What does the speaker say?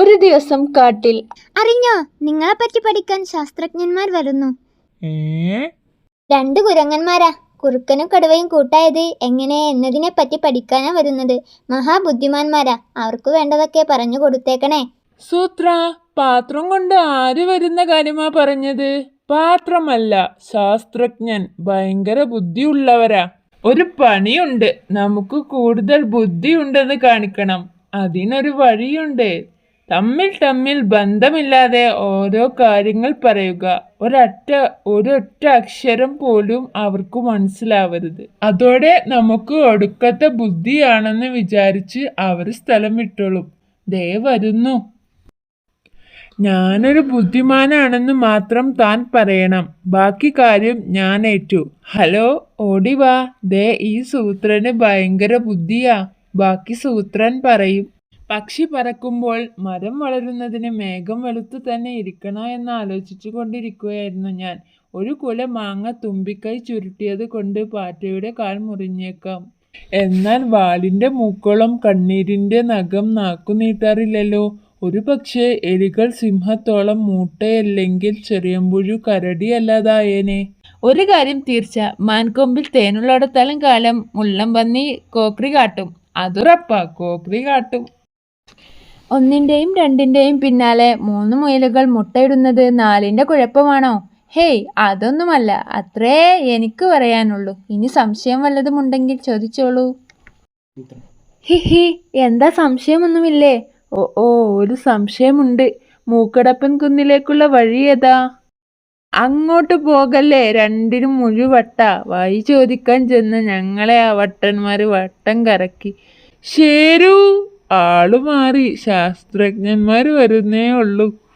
ഒരു ദിവസം കാട്ടിൽ. അറിഞ്ഞോ? നിങ്ങളെ പറ്റി പഠിക്കാൻ ശാസ്ത്രജ്ഞന്മാർ വരുന്നു. രണ്ട് കുരങ്ങന്മാരാ. കുറുക്കനും കടുവയും കൂട്ടായത് എങ്ങനെ എന്നതിനെ പറ്റി പഠിക്കാനാ വരുന്നത്. മഹാബുദ്ധിമാന്മാരാ. അവർക്ക് വേണ്ടതൊക്കെ പറഞ്ഞു കൊടുത്തേക്കണേ. സൂത്ര പാത്രം കൊണ്ട് ആര് വരുന്ന കാര്യമാ പറഞ്ഞത്? പാത്രമല്ല ശാസ്ത്രജ്ഞൻ. ഭയങ്കര ബുദ്ധിയുള്ളവരാ. ഒരു പണിയുണ്ട്. നമുക്ക് കൂടുതൽ ബുദ്ധിയുണ്ടെന്ന് കാണിക്കണം. അതിനൊരു വഴിയുണ്ട്. തമ്മിൽ തമ്മിൽ ബന്ധമില്ലാതെ ഓരോ കാര്യങ്ങൾ പറയുക. ഒരൊറ്റ ഒരൊറ്റ അക്ഷരം പോലും അവർക്ക് മനസ്സിലാവരുത്. അതോടെ നമുക്ക് ഒടുക്കത്തെ ബുദ്ധിയാണെന്ന് വിചാരിച്ച് അവർ സ്ഥലം വിട്ടോളും. ദേ വരുന്നു. ഞാനൊരു ബുദ്ധിമാനാണെന്ന് മാത്രം താൻ പറയണം. ബാക്കി കാര്യം ഞാൻ ഏറ്റു. ഹലോ ഓടിവാ. ദേ ഈ സൂത്രന് ഭയങ്കര ബുദ്ധിയാ. ബാക്കി സൂത്രൻ പറയും. പക്ഷി പറക്കുമ്പോൾ മരം വളരുന്നതിന് മേഘം വെളുത്തു തന്നെ ഇരിക്കണോ എന്ന് ആലോചിച്ചു കൊണ്ടിരിക്കുകയായിരുന്നു ഞാൻ. ഒരു കുല മാങ്ങ തുമ്പിക്കൈ ചുരുട്ടിയത് കൊണ്ട് പാറ്റയുടെ കാൽ മുറിഞ്ഞേക്കാം. എന്നാൽ വാലിന്റെ മൂക്കോളം കണ്ണീരിന്റെ നഖം നാക്കു നീട്ടാറില്ലല്ലോ ഒരു പക്ഷേ എലികൾ സിംഹത്തോളം മൂട്ടയല്ലെങ്കിൽ ചെറിയമ്പുഴു കരടിയല്ലാതായേനെ. ഒരു കാര്യം തീർച്ച. മാൻകൊമ്പിൽ തേനുള്ളിടത്തോളം കാലം മുള്ളം പന്നി കോക്രി കാട്ടും. അതുറപ്പാ കോക്രി കാട്ടും. ഒന്നിന്റെയും രണ്ടിന്റെയും പിന്നാലെ മൂന്ന് മുയലുകൾ മുട്ടയിടുന്നത് നാലിന്റെ കുഴപ്പമാണോ? ഹേയ് അതൊന്നുമല്ല. അത്രേ എനിക്ക് പറയാനുള്ളൂ. ഇനി സംശയം വല്ലതുമുണ്ടെങ്കിൽ ചോദിച്ചോളൂ. ഹിഹി എന്താ സംശയമൊന്നുമില്ലേ? ഓ ഓ ഒരു സംശയമുണ്ട്. മൂക്കടപ്പൻ കുന്നിലേക്കുള്ള വഴി ഏതാ? അങ്ങോട്ട് പോകല്ലേ? രണ്ടിനും മുഴുവട്ട. വഴി ചോദിക്കാൻ ചെന്ന് ഞങ്ങളെ ആ വട്ടന്മാർ വട്ടം കറക്കി. ശരു! ആൾ മാറി. ശാസ്ത്രജ്ഞന്മാര് വരുന്നേ ഉള്ളൂ.